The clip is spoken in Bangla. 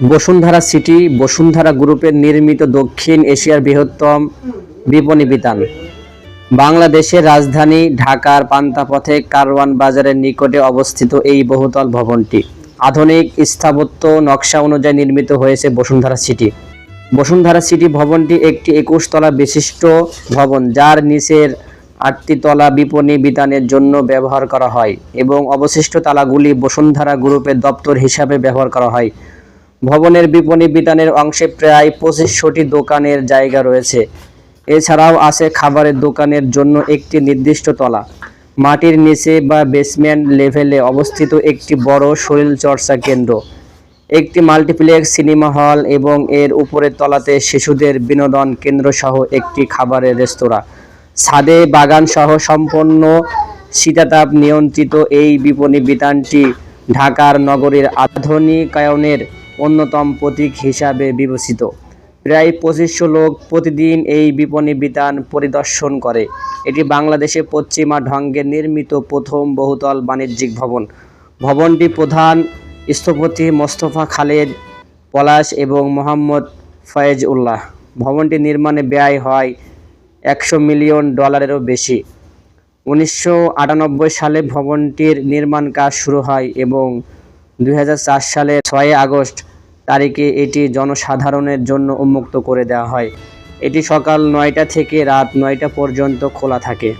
বসুন্ধরা সিটি, বসুন্ধরা গ্রুপের নির্মিত দক্ষিণ এশিয়ার বৃহত্তম বিপণী বিতান। বাংলাদেশের রাজধানী ঢাকার পান্তাপথে কারওয়ান বাজারের নিকটে অবস্থিত এই বহুতল ভবনটি। আধুনিক স্থাপত্য নকশা অনুযায়ী নির্মিত হয়েছে বসুন্ধরা সিটি। বসুন্ধরা সিটি ভবনটি একটি একুশ তলা বিশিষ্ট ভবন, যার নিচের আটটি তলা বিপণী বিতানের জন্য ব্যবহার করা হয় এবং অবশিষ্ট তালাগুলি বসুন্ধরা গ্রুপের দপ্তর হিসাবে ব্যবহার করা হয়। ভবনের বিপণী বিতানের অংশে প্রায় পঁচিশশোটি দোকানের জায়গা রয়েছে। এছাড়াও আছে খাবারের দোকানের জন্য একটি নির্দিষ্ট তলা। মাটির নিচে বা বেসমেন্ট লেভেলে অবস্থিত একটি বড় শরীরচর্চা কেন্দ্র। একটি মাল্টিপ্লেক্স সিনেমা হল এবং এর উপরের তলাতে শিশুদের বিনোদন কেন্দ্র সহ একটি খাবারের রেস্তোরাঁ। ছাদে বাগান সহ সম্পন্ন শীতাতাপ নিয়ন্ত্রিত এই বিপণী বিতানটি ঢাকার নগরীর আধুনিকায়নের অন্যতম প্রতীক হিসাবে বিবেচিত। প্রায় পঁচিশশো লোক প্রতিদিন এই বিপণী বিতান পরিদর্শন করে। এটি বাংলাদেশে পশ্চিমা ঢঙ্গে নির্মিত প্রথম বহুতল বাণিজ্যিক ভবন। ভবনটি প্রধান স্থপতি মোস্তফা খালেদ পলাশ এবং মোহাম্মদ ফয়েজ উল্লাহ ভবনটি নির্মাণে ব্যয় হয় একশো মিলিয়ন ডলারেরও বেশি। উনিশশো আটানব্বই সালে ভবনটির নির্মাণ কাজ শুরু হয় এবং দুই সালের ছয় আগস্ট তারিখে এটি জনসাধারণের জন্য উন্মুক্ত করে দেওয়া হয়। এটি সকাল নয়টা থেকে রাত নয়টা পর্যন্ত খোলা থাকে।